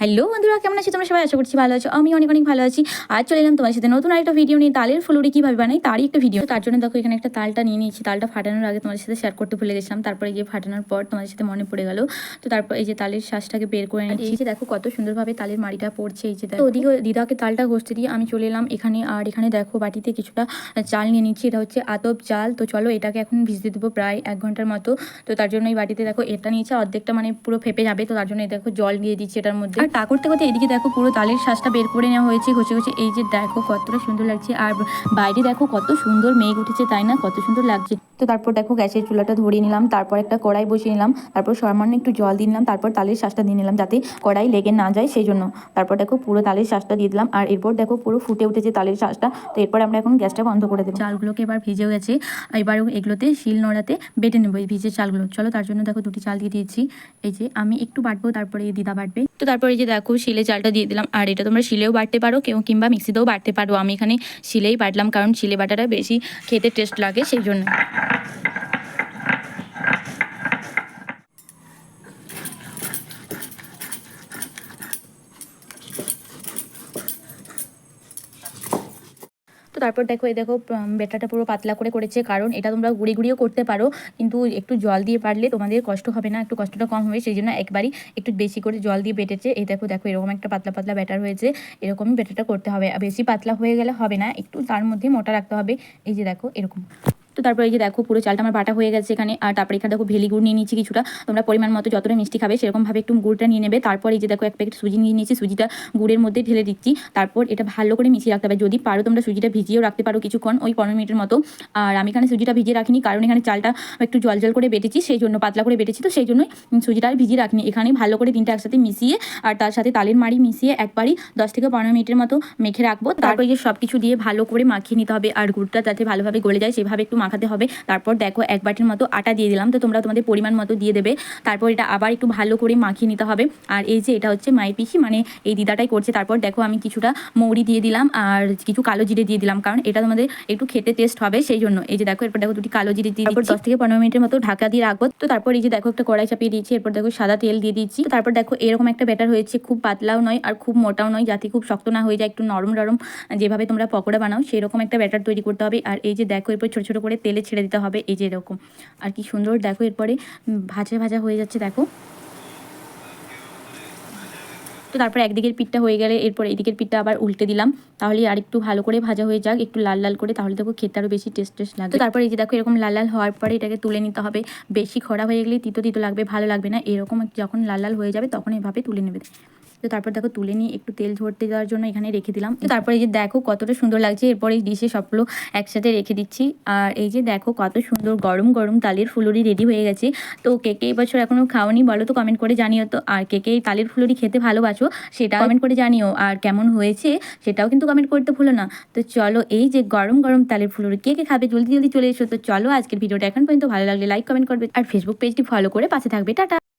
Hello বন্ধুরা, কেমন আছো? তোমরা সবাই আশা করছি ভালো আছো। আমি অনেক অনেক ভালো আছি। আজ চলে এলাম তোমার সাথে নতুন আরেকটা ভিডিও নিয়ে। তালের ফুলুরি কীভাবে বানাই, তারই একটা ভিডিও তার জন্য দেখো, এখানে একটা তালটা নিয়ে নিয়েছি। তালটা ফাটানোর আগে তোমাদের সাথে শেয়ার করতে ভুলে গেছিলাম। তারপরে এই যে ফাটানোর পর তোমাদের সাথে মনে পড়ে গেল। তো তারপর এই যে তালের শ্বাসটাকে বের করে যে দেখো, কত সুন্দরভাবে তালের মাড়িটা পড়ছে। এই যে। তো ওদিকে দিদাকে তালটা ঘষতে দিয়ে আমি চলে এলাম এখানে। আর এখানে দেখো, বাটিতে কিছুটা চাল নিয়ে নিচ্ছি। এটা হচ্ছে আতপ চাল। তো চলো, এটাকে এখন ভিজতে দেবো প্রায় এক ঘণ্টার মতো। তো তার জন্য এই বাটিতে দেখো, এটা নিয়েছে। অর্ধেকটা মানে পুরো ফেপে যাবে। তো তার জন্য এই দেখো, জল দিয়ে দিচ্ছি এটার মধ্যে। আর তা করতে করতে এদিকে দেখো পুরো তালের শ্বাসটা বের করে নেওয়া হয়েছে, ঘষে ঘষে। এই যে দেখো কতটা সুন্দর লাগছে। আর বাইরে দেখো কত সুন্দর মেঘ উঠেছে, তাই না? কত সুন্দর লাগছে। তো তারপর দেখো গ্যাসের চুলাটা ধরিয়ে নিলাম, তারপর একটা কড়াই বসিয়ে নিলাম, তারপর সামান্য একটু জল দিয়ে নিলাম, তারপর তালের শ্বাসটা দিয়ে নিলাম যাতে কড়াই লেগে না যায় সেই জন্য তারপর দেখো পুরো তালের শ্বাসটা দিয়ে দিলাম, আর এরপর দেখো পুরো ফুটে উঠেছে তালের শ্বাসটা তো এরপর আমরা এখন গ্যাসটা বন্ধ করে দেবো। চালগুলোকে এবার ভিজে গেছে, এবার এগুলোতে শিল নোড়াতে বেটে নেব এই ভিজে চালগুলো। চলো তার জন্য দেখো দুটি চাল দিয়ে দিয়েছি, এই যে আমি একটু বাটবো, তারপরে এই দিদা বাটবে। তো তারপরে এই যে দেখো শিলে চালটা দিয়ে দিলাম, আর এটা তোমরা শিলেও বাটতে পারো, কেউ কিংবা মিক্সিতেও বাটতে পারো। আমি এখানে শিলেই বাটলাম, কারণ শিলে বাটাটা বেশি খেতে টেস্ট লাগে সেই জন্য তারপর দেখো, এই দেখো বেটাটা পুরো পাতলা করে করেছে। কারণ এটা তোমরা গুঁড়ি গুঁড়িও করতে পারো, কিন্তু একটু জল দিয়ে পারলে তোমাদের কষ্ট হবে না, একটু কষ্টটা কম হবে। সেই জন্য একবারই একটু বেশি করে জল দিয়ে বেটেছে। এই দেখো দেখো, এরকম একটা পাতলা পাতলা ব্যাটার হয়েছে এরকমই ব্যাটারটা করতে হবে। বেশি পাতলা হয়ে গেলে হবে না, একটু তার মধ্যে মোটা রাখতে হবে। এই যে দেখো, এরকম। তো তারপরে এই যে দেখো, পুরো চালটা আমার বাটা হয়ে গেছে এখানে। আর তারপরে এখানে দেখো ভেলি গুড় নিয়ে নিচ্ছি কিছুটা। তোমরা পরিমাণ মতো যতটা মিষ্টি খাবে সেরকমভাবে একটু গুড়টা নিয়ে নেবে। তারপর এই যে দেখো, এক প্যাকেট সুজি নিয়ে নিয়েছি। সুজিটা গুড়ের মধ্যে ঢেলে দিচ্ছি। তারপর এটা ভালো করে মিশিয়ে রাখতে হবে। যদি পারো তোমরা সুজিটা ভিজিয়েও রাখতে পারো কিছুক্ষণ, ওই পনেরো মিনিটের মতো। আর আমি এখানে সুজিটা ভিজিয়ে রাখিনি, কারণ এখানে চালটা একটু জল জল করে বেটেছি, সেই জন্য পাতলা করে বেটেছি তো, সেই জন্যই সুজিটা আর ভিজিয়ে রাখিনি। এখানে ভালো করে তিনটা একসাথে মিশিয়ে আর তার সাথে তালের মাড়ি মিশিয়ে একবারই দশ থেকে পনেরো মিনিটের মতো মেখে রাখব। তারপর যে সব কিছু দিয়ে ভালো করে মাখিয়ে নিতে হবে। আর গুড়টা যাতে ভালোভাবে গলে যায়, সেভাবে একটু মাখাতে হবে। তারপর দেখো এক বাটির মতো আটা দিয়ে দিলাম। তো তোমরা তোমাদের পরিমাণ মতো দিয়ে দেবে। তারপর এটা আবার একটু ভালো করে মাখিয়ে নিতে হবে। আর এই যে এটা হচ্ছে মাই পিসি মানে এই দিদাটাই করছে। তারপর দেখো আমি কিছুটা মৌরি দিয়ে দিলাম আর কিছু কালো জিরে দিয়ে দিলাম। কারণ এটা তোমাদের একটু খেতে টেস্ট হবে সেই জন্য এই যে দেখো এরপর দেখো দুটি কালো জিরে দিয়ে তারপর দশ থেকে পনেরো মিনিটের মতো ঢাকা দিয়ে রাখব। তো তারপর এই যে দেখো একটা কড়াই চাপিয়ে দিয়েছি। এরপর দেখো সাদা তেল দিয়ে দিচ্ছি। তারপর দেখো এরকম একটা ব্যাটার হয়েছে। খুব পাতলাও নয় আর খুব মোটাও নয়। যাতে খুব শক্ত না হয়ে যায়। একটু নরম নরম যেভাবে তোমরা পকোড়া বানাও সেরকম একটা ব্যাটার তৈরি করতে হবে। আর এই যে দেখো এরপর ছোটো ছোটো করে তেলে ছেড়ে দিতে হবে, এই যে এরকম। আর কি সুন্দর, দেখো এরপরে ভাজা ভাজা হয়ে যাচ্ছে, দেখো। তো তারপর একদিকের পিঠটা হয়ে গেলে, এরপর এদিকের পিঠটা আবার উল্টে দিলাম। তাহলে আর একটু ভালো করে ভাজা হয়ে যাক, একটু লাল লাল করে, তাহলে দেখো খেতে আরও বেশি টেস্ট টেস্ট লাগবে তারপর এই যে দেখো এরকম লাল লাল হওয়ার পরে এটাকে তুলে নিতে হবে। বেশি খরা হয়ে গেলে তিতো তিতো লাগবে, ভালো লাগবে না। এরকম যখন লাল লাল হয়ে যাবে, তখন এভাবে তুলে নেবে। তো তারপর দেখো তুলে নিয়ে একটু তেল ঝরতে দেওয়ার জন্য এখানে রেখে দিলাম। তো তারপরে এই যে দেখো কতটা সুন্দর লাগছে, এরপর এই ডিশে সবগুলো একসাথে রেখে দিচ্ছি। আর এই যে দেখো কত সুন্দর গরম গরম তালের ফুলুরি রেডি হয়ে গেছে। তো কে কে এবছর এখনও খাওনি বলো তো কমেন্ট করে জানিও তো। আর কে কে এই তালের ফুলুরি খেতে ভালোবাসো সেটা কমেন্ট করে জানিও। আর কেমন হয়েছে সেটাও কিন্তু কমেন্ট করতে ভুলো না। তো চলো এই যে গরম গরম তালের ফুলুরি কে কে খাবে জলদি জলদি চলে এসো। তো চলো আজকের ভিডিওটা এখন পর্যন্ত ভালো লাগলে লাইক কমেন্ট করবে। আর ফেসবুক পেজটি ফলো করে পাশে থাকবে। টাটা।